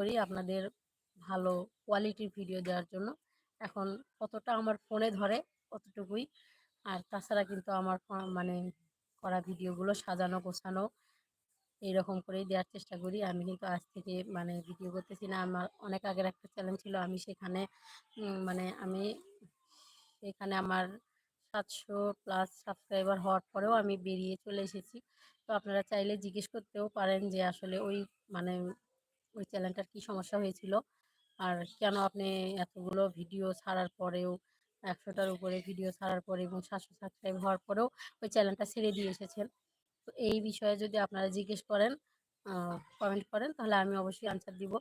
করি আপনাদের ভালো কোয়ালিটির ভিডিও দেওয়ার জন্য। এখন কতটা আমার ফোনে ধরে অতটুকুই। আর তাছাড়া কিন্তু আমার মানে করা ভিডিওগুলো সাজানো, গোছানো এইরকম করেই দেওয়ার চেষ্টা করি। আমি কিন্তু আজ থেকে মানে ভিডিও করতেছি না। আমার অনেক আগের একটা চ্যানেল ছিল। আমি সেখানে মানে আমি সেখানে আমার সাতশো প্লাস সাবস্ক্রাইবার হওয়ার পরেও আমি বেরিয়ে চলে এসেছি। তো আপনারা চাইলে জিজ্ঞেস করতেও পারেন যে আসলে ওই মানে ওই চ্যানেলটার কী সমস্যা হয়েছিল? আর কেন আপনি এতগুলো ভিডিও ছাড়ার পরেও একশোটার উপরে ভিডিও ছাড়ার পরে এবং সাতশো সাবস্ক্রাইব হওয়ার পরেও ওই চ্যানেলটা ছেড়ে দিয়ে এসেছেন? তো এই বিষয়ে যদি আপনারা জিজ্ঞেস করেন কমেন্ট করেন, তাহলে আমি অবশ্যই আনসার দিব।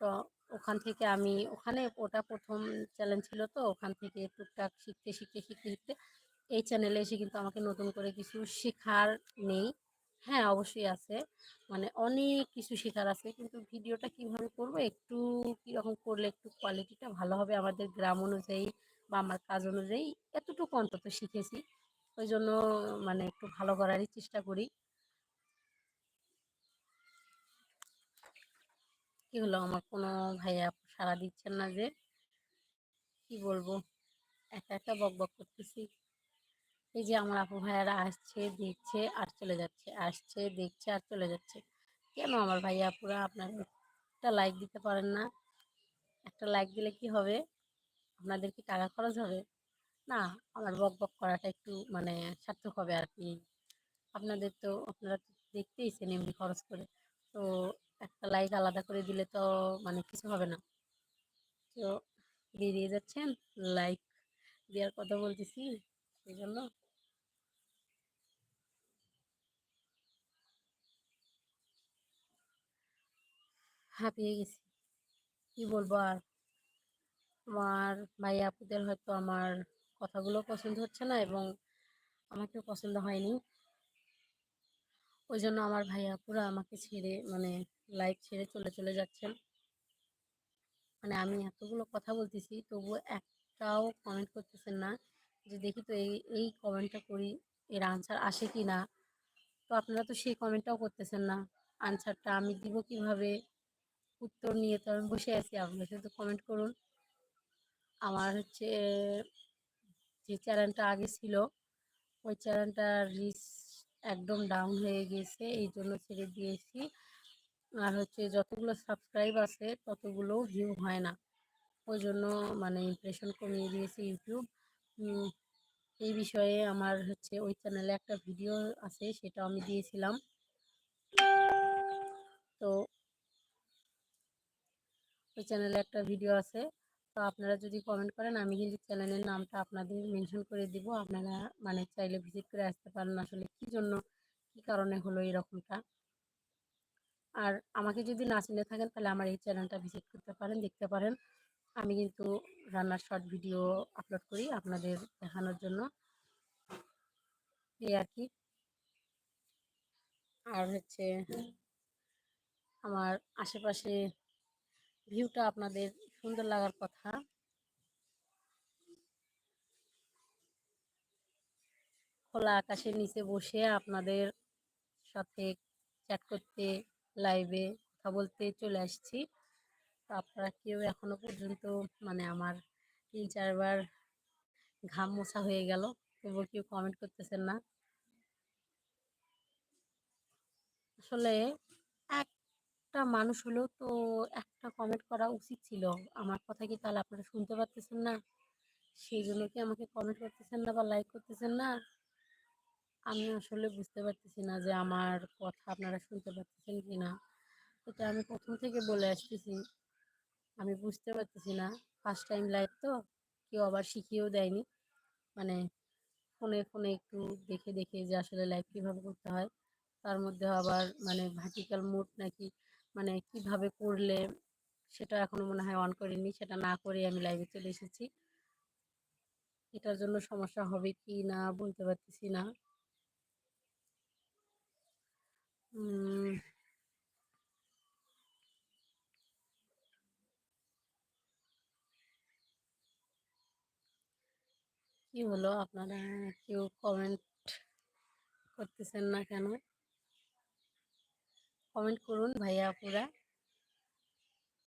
তো ওখান থেকে আমি, ওখানে ওটা প্রথম চ্যালেঞ্জ ছিল তো, ওখান থেকে টুকটাক শিখতে শিখতে শিখতে শিখতে এই চ্যানেলে এসে কিন্তু আমাকে নতুন করে কিছু শেখার নেই। হ্যাঁ অবশ্যই আছে। মানে অনেক কিছু শেখার আছে। কিন্তু ভিডিওটা কীভাবে করব, একটু কীরকম করলে একটু কোয়ালিটিটা ভালো হবে আমাদের গ্রাম অনুযায়ী বা আমার কাজ অনুযায়ী, এতটুকু অন্তত শিখেছি। ওই জন্য মানে একটু ভালো করারই চেষ্টা করি। কি হলো? আমার কোনো ভাইয়া সাড়া দিচ্ছেন না যে? কি বলব? একা একা বক বক করতেছি। এই যে আমার আপু ভাইয়ারা আসছে, দেখছে আর চলে যাচ্ছে, আসছে, দেখছে আর চলে যাচ্ছে। কেন আমার ভাইয়া আপুরা আপনারা একটা লাইক দিতে পারেন না? একটা লাইক দিলে কি হবে? আপনাদের কি টাকা খরচ হবে? না, আমার বক বক করাটা একটু মানে সার্থক হবে আর কি আপনাদের তো, আপনারা দেখতেইছেন এমনি খরচ করে। তো একটা লাইক আলাদা করে দিলে তো মানে কিছু হবে না। তো দিয়ে দিয়ে যাচ্ছেন লাইক দেওয়ার কথা বলতেছি, সেই জন্য। হাঁপিয়ে গেছি। কি বলব আর? আমার ভাই আপুদের হয়তো আমার কথাগুলো পছন্দ হচ্ছে না এবং আমাকেও পছন্দ হয়নি। ওই জন্য আমার ভাই আপুরা আমাকে ছেড়ে মানে লাইক ছেড়ে চলে চলে যাচ্ছেন। মানে আমি এতগুলো কথা বলতেছি, তবুও একটাও কমেন্ট করতেছেন না যে দেখি তো এই এই কমেন্টটা করি, এর আনসার আসে কি না তো আপনারা তো সেই কমেন্টটাও করতেছেন না। আনসারটা আমি দিব কীভাবে? উত্তর নিয়ে তো আমি বসে আছি আপনারা শুধু কমেন্ট করুন। আমার হচ্ছে, যে চ্যানেলটা আগে ছিল, ওই চ্যানেলটার রিচ একদম ডাউন হয়ে গেছে, এই জন্য ছেড়ে দিয়েছি। আর হচ্ছে, যতগুলো সাবস্ক্রাইব আছে, ততগুলো ভিউ হয় না। ওই জন্য মানে ইমপ্রেশন কমিয়ে দিয়েছে ইউটিউব এই বিষয়ে আমার হচ্ছে, ওই চ্যানেলে একটা ভিডিও আছে সেটা আমি দিয়েছিলাম তো ওই চ্যানেলে একটা ভিডিও আছে। তো আপনারা যদি কমেন্ট করেন, আমি কিন্তু চ্যানেলের নামটা আপনাদের মেনশন করে দিব। আপনারা মানে চাইলে ভিজিট করে আসতে পারেন আসলে কী জন্য, কী কারণে হলো এরকমটা। আর আমাকে যদি না চিনে থাকেন, তাহলে আমার এই চ্যানেলটা ভিজিট করতে পারেন, দেখতে পারেন। আমি কিন্তু রান্নার শর্ট ভিডিও আপলোড করি আপনাদের দেখানোর জন্য। এই আর কি। আর হচ্ছে আমার আশেপাশে ভিউটা আপনাদের সুন্দর লাগার কথা। খোলা আকাশের নিচে বসে আপনাদের সাথে চ্যাট করতে লাইভে কথা বলতে চলে আসছি। তো আপনারা কেউ এখনও পর্যন্ত মানে আমার তিন চারবার ঘাম মোছা হয়ে গেল তবুও কেউ কমেন্ট করতেছেন না। আসলে একটা মানুষ হলেও তো একটা কমেন্ট করা উচিত ছিল। আমার কথা কি তাহলে আপনারা শুনতে পারতেছেন না? সেই জন্য কি আমাকে কমেন্ট করতেছেন না বা লাইক করতেছেন না? আমি আসলে বুঝতে পারতেছি না যে আমার কথা আপনারা শুনতে পারতেছেন কি না এটা আমি প্রথম থেকে বলে আসতেছি। আমি বুঝতে পারতেছি না। ফার্স্ট টাইম লাইভ তো। কেউ আবার শিখিয়েও দেয়নি। মানে ফোনে ফোনে একটু দেখে দেখে যে আসলে লাইভ কীভাবে করতে হয়। তার মধ্যে আবার মানে ভার্টিক্যাল মুড নাকি মানে কীভাবে করলে সেটা এখনও মনে হয় অন করিনি, সেটা না করে আমি লাইভে চলে এসেছি। এটার জন্য সমস্যা হবে কি না বলতে পারতেছি না। কি হলো? আপনারা কেউ কমেন্ট করতেছেন না কেন? কমেন্ট করুন ভাইয়া আপুরা।